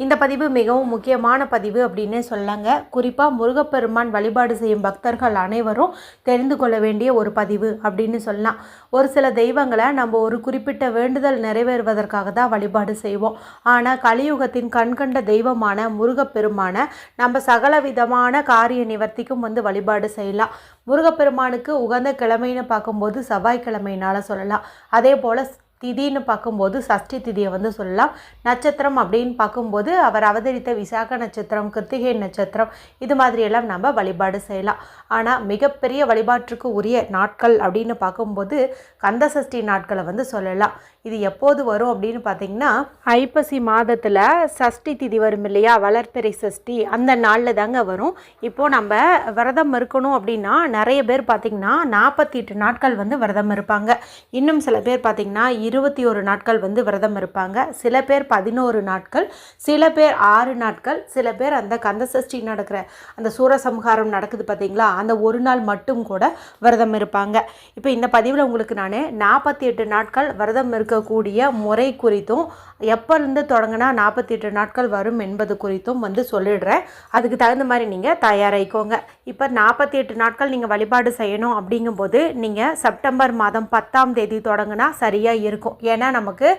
இந்த பதிவு மிகவும் முக்கியமான பதிவு அப்படின்னே சொல்லாங்க குறிப்பாக முருகப்பெருமான் வழிபாடு செய்யும் பக்தர்கள் அனைவரும் தெரிந்து கொள்ள வேண்டிய ஒரு பதிவு அப்படின்னு சொல்லலாம். ஒரு சில தெய்வங்களை நம்ம ஒரு குறிப்பிட்ட வேண்டுதல் நிறைவேறுவதற்காக தான் வழிபாடு செய்வோம். ஆனால் கலியுகத்தின் கண்கண்ட தெய்வமான முருகப்பெருமானை நம்ம சகல விதமான காரிய நிவர்த்திக்கும் வந்து வழிபாடு செய்யலாம். முருகப்பெருமானுக்கு உகந்த கிழமைன்னு பார்க்கும்போது செவ்வாய்க்கிழமைனால சொல்லலாம். அதே போல் திதின்னு பார்க்கும்போது சஷ்டி திதியை வந்து சொல்லலாம். நட்சத்திரம் அப்படின்னு பார்க்கும்போது அவர் அவதரித்த விசாக நட்சத்திரம் கிருத்திகை நட்சத்திரம் இது மாதிரியெல்லாம் நம்ம வழிபாடு செய்யலாம். ஆனால் மிகப்பெரிய வழிபாட்டுக்கு உரிய நாட்கள் அப்படின்னு பார்க்கும்போது கந்த சஷ்டி நாட்களை வந்து சொல்லலாம். இது எப்போது வரும் அப்படின்னு பார்த்தீங்கன்னா ஐப்பசி மாதத்தில் சஷ்டி திதி வரும் இல்லையா? வளர்ப்பிறை சஷ்டி அந்த நாளில் தாங்க வரும். இப்போது நம்ம விரதம் இருக்கணும் அப்படின்னா நிறைய பேர் பார்த்திங்கன்னா நாற்பத்தி எட்டு நாட்கள் வந்து விரதம் இருப்பாங்க. இன்னும் சில பேர் பார்த்திங்கன்னா இருபத்தி ஒரு நாட்கள் வந்து விரதம் இருப்பாங்க. சில பேர் பதினோரு நாட்கள் சில பேர் ஆறு நாட்கள் சில பேர் அந்த கந்த சஷ்டி நடக்கிற அந்த சூரசம்ஹாரம் நடக்குது பார்த்தீங்களா அந்த ஒரு நாள் மட்டும் கூட விரதம் இருப்பாங்க. இப்போ இந்த பதிவில் உங்களுக்கு நான் நாற்பத்தி எட்டு நாட்கள் விரதம் இருக்கக்கூடிய முறை குறித்தும் எப்போ இருந்து தொடங்கினா நாற்பத்தி எட்டு நாட்கள் வரும் என்பது குறித்தும் வந்து சொல்லிடுறேன். அதுக்கு தகுந்த மாதிரி நீங்கள் தயாராகிக்கோங்க. இப்போ நாற்பத்தி எட்டு நாட்கள் நீங்கள் வழிபாடு செய்யணும் அப்படிங்கும்போது நீங்கள் செப்டம்பர் மாதம் பத்தாம் தேதி தொடங்கினா சரியாக இருக்கும். ஏன்னா நமக்கு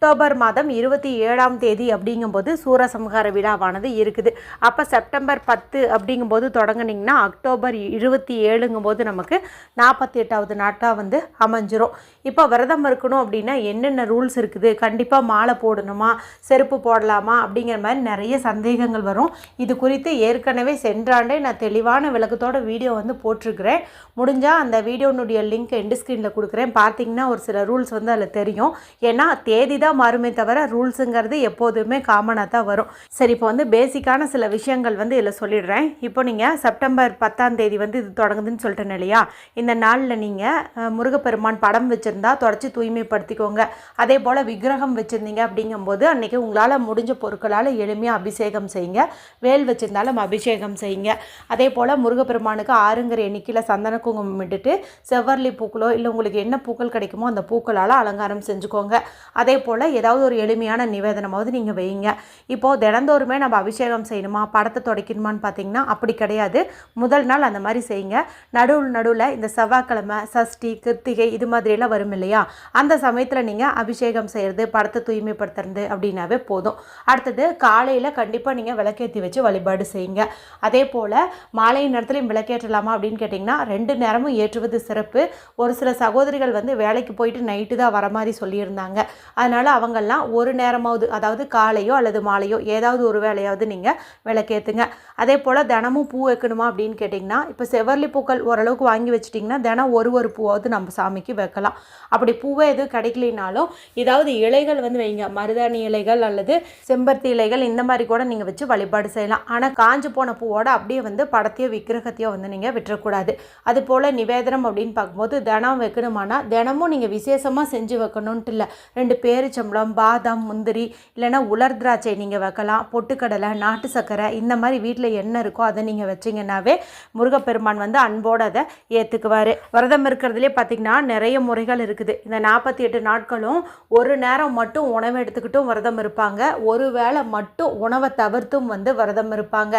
அக்டோபர் மாதம் இருபத்தி ஏழாம் தேதி அப்படிங்கும்போது சூரசம்ஹார விழாவானது இருக்குது. அப்போ செப்டம்பர் பத்து அப்படிங்கும்போது தொடங்குனீங்கன்னா அக்டோபர் இருபத்தி ஏழுங்கும்போது நமக்கு நாற்பத்தி எட்டாவது நாட்டாக வந்து அமைஞ்சிரும். இப்போ விரதம் இருக்கணும் அப்படின்னா என்னென்ன ரூல்ஸ் இருக்குது? கண்டிப்பாக மாலை போடணுமா? செருப்பு போடலாமா? அப்படிங்கிற மாதிரி நிறைய சந்தேகங்கள் வரும். இது குறித்து ஏற்கனவே சென்றாண்டே நான் தெளிவான விளக்கத்தோட வீடியோ வந்து போட்டிருக்கிறேன். முடிஞ்சால் அந்த வீடியோனுடைய லிங்க் எண்டு ஸ்க்ரீனில் கொடுக்குறேன். பார்த்தீங்கன்னா ஒரு சில ரூல்ஸ் வந்து அதில் தெரியும். ஏன்னா தேதி தான் மாறுமே தவிர ரூல்ஸுங்கிறது எப்போதுமே காமனாக தான் வரும். சரி இப்போ வந்து பேசிக்கான சில விஷயங்கள் வந்து இதில் சொல்லிடுறேன். இப்போ நீங்கள் செப்டம்பர் பத்தாம் தேதி வந்து இது தொடங்குதுன்னு சொல்லிட்டேன் இல்லையா? இந்த நாளில் நீங்கள் முருகப்பெருமான் படம் வச்சுருந்தா தொடச்சி தூய்மைப்படுத்திக்கோங்க. அதே போல் விக்கிரகம் வச்சுருந்தீங்க அப்படிங்கும்போது அன்றைக்கி உங்களால் முடிஞ்ச பொருட்களால் எளிமையாக அபிஷேகம் செய்யுங்க. வேல் வச்சுருந்தாலும் அபிஷேகம் செய்யுங்க. அதே போல் முருகப்பெருமானுக்கு ஆறுங்கிற எண்ணிக்கையில் சந்தன குங்குமம் இட்டுட்டு செவ்வர்லி பூக்களோ இல்லை உங்களுக்கு என்ன பூக்கள் கிடைக்குமோ அந்த பூக்களால் அலங்காரம் செஞ்சுக்கோங்க. அதே போல் ஏதாவது ஒரு எளிமையான நிவேதனமாவது நீங்கள் வைங்க. இப்போது தினந்தோறுமே நம்ம அபிஷேகம் செய்யணுமா? படத்தை துடைக்கணுமான்னு பார்த்தீங்கன்னா அப்படி கிடையாது. முதல் நாள் அந்த மாதிரி செய்யுங்க. நடுவில் நடுவில் இந்த செவ்வாய்க்கிழமை சஷ்டி கிருத்திகை இது மாதிரியெல்லாம் வரும் இல்லையா? அந்த சமயத்தில் நீங்கள் அபிஷேகம் செய்கிறது படத்தை தூய்மைப்படுத்துறது அப்படின்னாவே போதும். அடுத்தது காலையில் கண்டிப்பாக நீங்கள் விளக்கேற்றி வச்சு வழிபாடு செய்யுங்க. அதே போல் மாலை நேரத்துலையும் விளக்கேற்றலாமா அப்படின்னு கேட்டிங்கன்னா ரெண்டு நேரமும் ஏற்றுவது சிறப்பு. ஒரு சில சகோதரிகள் வந்து வேலைக்கு போயிட்டு நைட்டு தான் வர மாதிரி சொல்லியிருந்தாங்க. அதனால் அவங்கெல்லாம் ஒரு நேரமாவது அதாவது காலையோ அல்லது மாலையோ ஏதாவது ஒரு வேலையாவது நீங்கள் விளக்கேற்றுங்க அதே போல் தினமும் பூ வைக்கணுமா அப்படின்னு கேட்டிங்கன்னா இப்போ செவ்வர்லி பூக்கள் ஓரளவுக்கு வாங்கி வச்சிட்டிங்கன்னா தினம் ஒரு ஒரு பூவாவது நம்ம சாமிக்கு வைக்கலாம். அப்படி பூவே எதுவும் கிடைக்கலினாலும் ஏதாவது இலைகள் வந்து வைங்க. மருதாணி இலைகள் அல்லது செம்பருத்தி இலைகள் இந்த மாதிரி கூட நீங்கள் வச்சு வழிபாடு செய்யலாம். ஆனால் காஞ்சு போன பூவோட அப்படியே வந்து படத்தையோ விக்கிரகத்தையோ வந்து நீங்கள் விட்டுறக்கூடாது. அது போல் நிவேதனம் அப்படின்னு பார்க்கும்போது தினம் வைக்கணுமானா தினமும் நீங்கள் விசேஷமாக செஞ்சு வைக்கணுன்ட்டு இல்லை. ரெண்டு பேரிச்சம்பளம் பாதாம் முந்திரி இல்லைன்னா உலர் திராட்சை நீங்கள் வைக்கலாம். பொட்டுக்கடலை நாட்டு சர்க்கரை இந்த மாதிரி வீட்டில் என்ன இருக்கோ அதை நீங்கள் வச்சிங்கன்னாவே முருகப்பெருமான் வந்து அன்போடு அதை ஏற்றுக்குவார் விரதம் இருக்கிறதுலே பார்த்திங்கன்னா நிறைய முறைகள் இருக்குது. இந்த நாற்பத்தி எட்டு நாட்களும் ஒரு நேரம் மட்டும் உணவு எடுத்துக்கிட்டும் விரதம் இருப்பாங்க. ஒரு வேளை மட்டும் உணவை தவிர்த்தும் வந்து விரதம் இருப்பாங்க.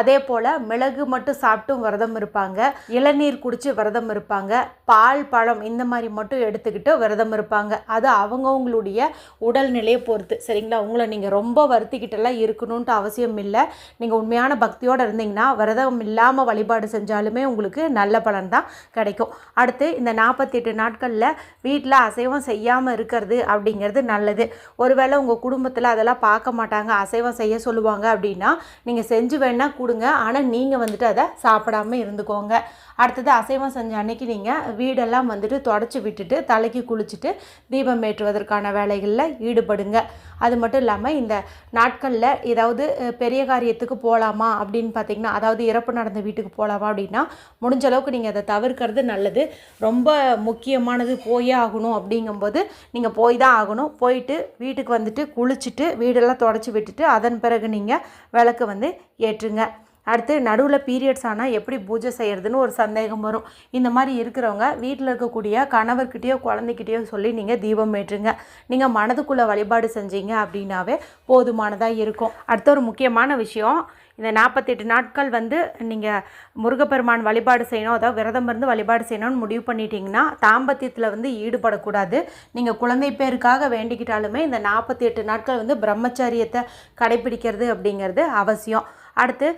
அதே போல் மிளகு மட்டும் சாப்பிட்டும் விரதம் இருப்பாங்க. இளநீர் குடித்து விரதம் இருப்பாங்க. பால் பழம் இந்த மாதிரி மட்டும் எடுத்துக்கிட்டு விரதம் இருப்பாங்க. அது அவங்கவுங்களுடைய உடல்நிலையை பொறுத்து. சரிங்களா? உங்களை நீங்கள் ரொம்ப வருத்திக்கிட்டெல்லாம் இருக்கணுன்ட்டு அவசியம் இல்லை. நீங்கள் உண்மையான பக்தியோடு இருந்தீங்கன்னா விரதம் இல்லாமல் வழிபாடு செஞ்சாலுமே உங்களுக்கு நல்ல பலன் தான் கிடைக்கும். அடுத்து இந்த நாற்பத்தி எட்டு நாட்களில் வீட்டில் அசைவம் செய்யாமல் இருக்கிறது அப்படிங்கிறது நல்லது. ஒருவேளை உங்கள் குடும்பத்தில் அதெல்லாம் பார்க்க மாட்டாங்க அசைவம் செய்ய சொல்லுவாங்க அப்படின்னா நீங்கள் செஞ்சு வேணால் கொடுங்க. ஆனால் நீங்கள் வந்துட்டு அதை சாப்பிடாம இருந்துக்கோங்க. அடுத்தது அசைவம் செஞ்ச அன்னைக்கு நீங்கள் வீடெல்லாம் வந்துட்டு தொடச்சி விட்டுட்டு தலைக்கு குளிச்சுட்டு தீபம் ஏற்றுவதற்கான வேலைகளை செயல்களில் ஈடுபடுங்க. அது மட்டும் இல்லாமல் இந்த நாட்களில் ஏதாவது பெரிய காரியத்துக்கு போகலாமா அப்படின்னு பார்த்தீங்கன்னா அதாவது இறப்பு நடந்த வீட்டுக்கு போகலாமா அப்படின்னா முடிஞ்ச அளவுக்கு நீங்கள் அதை தவிர்க்கிறது நல்லது. ரொம்ப முக்கியமானது போயே ஆகணும் அப்படிங்கும்போது நீங்கள் போய் தான் ஆகணும். போயிட்டு வீட்டுக்கு வந்துட்டு குளிச்சுட்டு வீடெல்லாம் தொடச்சி விட்டுட்டு அதன் பிறகு நீங்கள் விளக்கு வந்து ஏற்றுங்க. அடுத்து நடுவில் பீரியட்ஸ் ஆனால் எப்படி பூஜை செய்கிறதுன்னு ஒரு சந்தேகம் வரும். இந்த மாதிரி இருக்கிறவங்க வீட்டில் இருக்கக்கூடிய கணவர்கிட்டயோ குழந்தைகிட்டயோ சொல்லி நீங்கள் தீபம் ஏற்றுங்க. நீங்கள் மனதுக்குள்ளே வழிபாடு செஞ்சீங்க அப்படின்னாவே போதுமானதாக இருக்கும். அடுத்த ஒரு முக்கியமான விஷயம் இந்த நாற்பத்தெட்டு நாட்கள் வந்து நீங்கள் முருகப்பெருமான் வழிபாடு செய்யணும் அதாவது விரதம் இருந்து வழிபாடு செய்யணும்னு முடிவு பண்ணிட்டீங்கன்னா தாம்பத்தியத்தில் வந்து ஈடுபடக்கூடாது. நீங்கள் குழந்தை பேருக்காக வேண்டிக்கிட்டாலுமே இந்த நாற்பத்தி எட்டு நாட்கள் வந்து பிரம்மச்சரியத்தை கடைபிடிக்கிறது அப்படிங்கிறது அவசியம். அடுத்து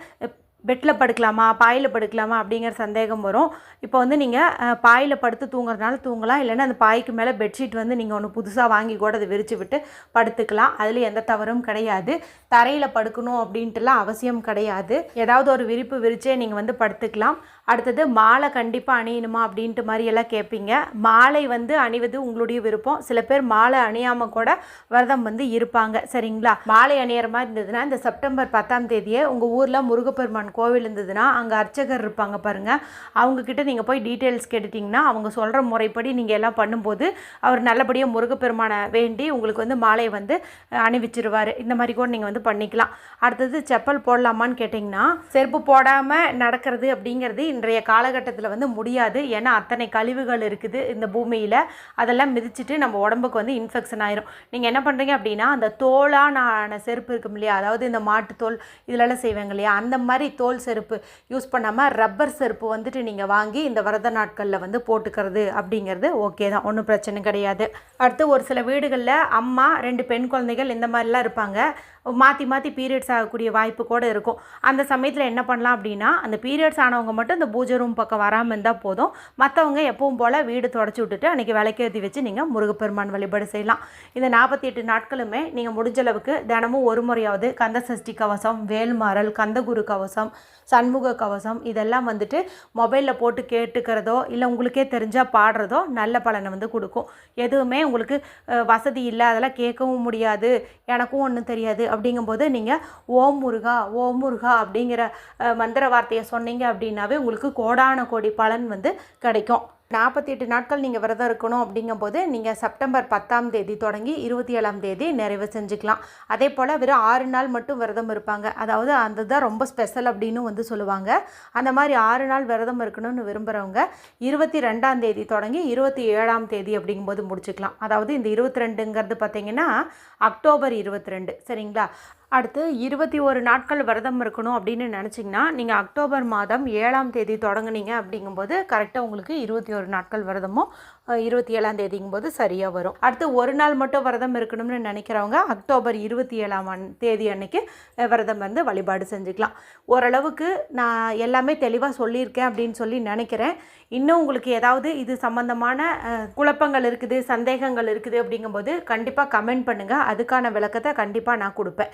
பெட்டில் படுக்கலாமா பாயில் படுக்கலாமா அப்படிங்கிற சந்தேகம் வரும். இப்போ வந்து நீங்கள் பாயில் படுத்து தூங்குறதுனால தூங்கலாம். இல்லைன்னா அந்த பாய்க்கு மேலே பெட்ஷீட் வந்து நீங்கள் ஒன்று புதுசாக வாங்கி கூட அதை விரித்து விட்டு படுத்துக்கலாம். அதில் எந்த தவறும் கிடையாது. தரையில் படுக்கணும் அப்படின்ட்டுலாம் அவசியம் கிடையாது. ஏதாவது ஒரு விரிப்பு விரிச்சே நீங்கள் வந்து படுத்துக்கலாம். அடுத்தது மாலை கண்டிப்பாக அணியணுமா அப்படின்ட்டு மாதிரியெல்லாம் கேட்பீங்க மாலை வந்து அணிவது உங்களுடைய விருப்பம். சில பேர் மாலை அணியாமல் கூட விரதம் வந்து இருப்பாங்க. சரிங்களா? மாலை அணியிற மாதிரி இருந்ததுன்னா இந்த செப்டம்பர் பத்தாம் தேதியே உங்கள் ஊரில் முருகப்பெருமான் கோவில் இருந்ததுன்னா அங்கே அர்ச்சகர் இருப்பாங்க பாருங்கள் அவங்கக்கிட்ட நீங்கள் போய் டீட்டெயில்ஸ் கேட்டுட்டிங்கன்னா அவங்க சொல்கிற முறைப்படி நீங்கள் எல்லாம் பண்ணும்போது அவர் நல்லபடியாக முருகப்பெருமானை வேண்டி உங்களுக்கு வந்து மாலையை வந்து அணிவிச்சிருவார். இந்த மாதிரி கூட நீங்கள் வந்து பண்ணிக்கலாம். அடுத்தது செப்பல் போடலாமான்னு கேட்டிங்கன்னா செருப்பு போடாமல் நடக்கிறது அப்படிங்கிறது இன்றைய காலகட்டத்தில் வந்து முடியாது. ஏன்னா அத்தனை கழிவுகள் இருக்குது இந்த பூமியில். அதெல்லாம் மிதிச்சிட்டு நம்ம உடம்புக்கு வந்து இன்ஃபெக்ஷன் ஆயிரும். நீங்கள் என்ன பண்ணுறீங்க அப்படின்னா அந்த தோலான செருப்பு இருக்கும் இல்லையா? அதாவது இந்த மாட்டுத்தோல் இதிலெல்லாம் செய்வாங்க இல்லையா? அந்த மாதிரி தோல் செருப்பு யூஸ் பண்ணாமல் ரப்பர் செருப்பு வந்துட்டு நீங்கள் வாங்கி இந்த விரத நாட்களில் வந்து போட்டுக்கிறது அப்படிங்கிறது ஓகே தான். ஒன்றும் பிரச்சனை கிடையாது. அடுத்து ஒரு சில வீடுகளில் அம்மா ரெண்டு பெண் குழந்தைகள் இந்த மாதிரிலாம் இருப்பாங்க. மாற்றி மாற்றி பீரியட்ஸ் ஆகக்கூடிய வாய்ப்பு கூட இருக்கும். அந்த சமயத்தில் என்ன பண்ணலாம் அப்படின்னா அந்த பீரியட்ஸ் ஆனவங்க மட்டும் இந்த பூஜை ரூம் பக்கம் வராமல் இருந்தால் போதும். மற்றவங்க எப்பவும் போல் வீடு தொடச்சி விட்டுட்டு அன்றைக்கி விளக்கேற்றி வச்சு நீங்கள் முருகப்பெருமான் வழிபாடு செய்யலாம். இந்த நாற்பத்தி எட்டு நாட்களுமே நீங்கள் முடிஞ்ச அளவுக்கு தினமும் ஒரு முறையாவது கந்த சஷ்டி கவசம் வேல்மாறல் கந்தகுரு கவசம் சண்முக கவசம் இதெல்லாம் வந்துட்டு மொபைலில் போட்டு கேட்டுக்கிறதோ இல்லை உங்களுக்கே தெரிஞ்சால் பாடுறதோ நல்ல பலனை வந்து கொடுக்கும். எதுவுமே உங்களுக்கு வசதி இல்லை அதெல்லாம் கேட்கவும் முடியாது எனக்கும் ஒன்றும் தெரியாது அப்படிங்கும்போது நீங்கள் ஓம் முருகா ஓம் முருகா அப்படிங்கிற மந்திர வார்த்தையை சொன்னீங்க அப்படின்னாவே உங்களுக்கு கோடான கோடி பலன் வந்து கிடைக்கும். நாற்பத்தி எட்டு நாட்கள் நீங்கள் விரதம் இருக்கணும் அப்படிங்கும்போது நீங்கள் செப்டம்பர் பத்தாம் தேதி தொடங்கி இருபத்தி ஏழாம் தேதி நிறைவு செஞ்சுக்கலாம். அதே போல் வெறும் ஆறு நாள் மட்டும் விரதம் இருப்பாங்க. அதாவது அந்த தான் ரொம்ப ஸ்பெஷல் அப்படின்னு வந்து சொல்லுவாங்க. அந்த மாதிரி ஆறு நாள் விரதம் இருக்கணும்னு விரும்புகிறவங்க இருபத்தி ரெண்டாம் தேதி தொடங்கி இருபத்தி ஏழாம் தேதி அப்படிங்கும்போது முடிச்சுக்கலாம். அதாவது இந்த இருபத்தி ரெண்டுங்கிறது பார்த்தீங்கன்னா அக்டோபர் இருபத்தி ரெண்டு சரிங்களா? அடுத்து இருபத்தி ஒரு நாட்கள் விரதம் இருக்கணும் அப்படின்னு நினச்சிங்கன்னா நீங்கள் அக்டோபர் மாதம் ஏழாம் தேதி தொடங்குனீங்க அப்படிங்கும்போது கரெக்டாக உங்களுக்கு இருபத்தி ஒரு நாட்கள் விரதமும் இருபத்தி ஏழாம் தேதிங்கும்போது சரியாக வரும். அடுத்து ஒரு நாள் மட்டும் விரதம் இருக்கணும்னு நினைக்கிறவங்க அக்டோபர் இருபத்தி ஏழாம் தேதி அன்னைக்கு விரதம் வந்து வழிபாடு செஞ்சுக்கலாம். ஓரளவுக்கு நான் எல்லாமே தெளிவாக சொல்லியிருக்கேன் அப்படின்னு சொல்லி நினைக்கிறேன். இன்னும் உங்களுக்கு ஏதாவது இது சம்மந்தமான குழப்பங்கள் இருக்குது சந்தேகங்கள் இருக்குது அப்படிங்கும்போது கண்டிப்பாக கமெண்ட் பண்ணுங்கள் அதுக்கான விளக்கத்தை கண்டிப்பாக நான் கொடுப்பேன்.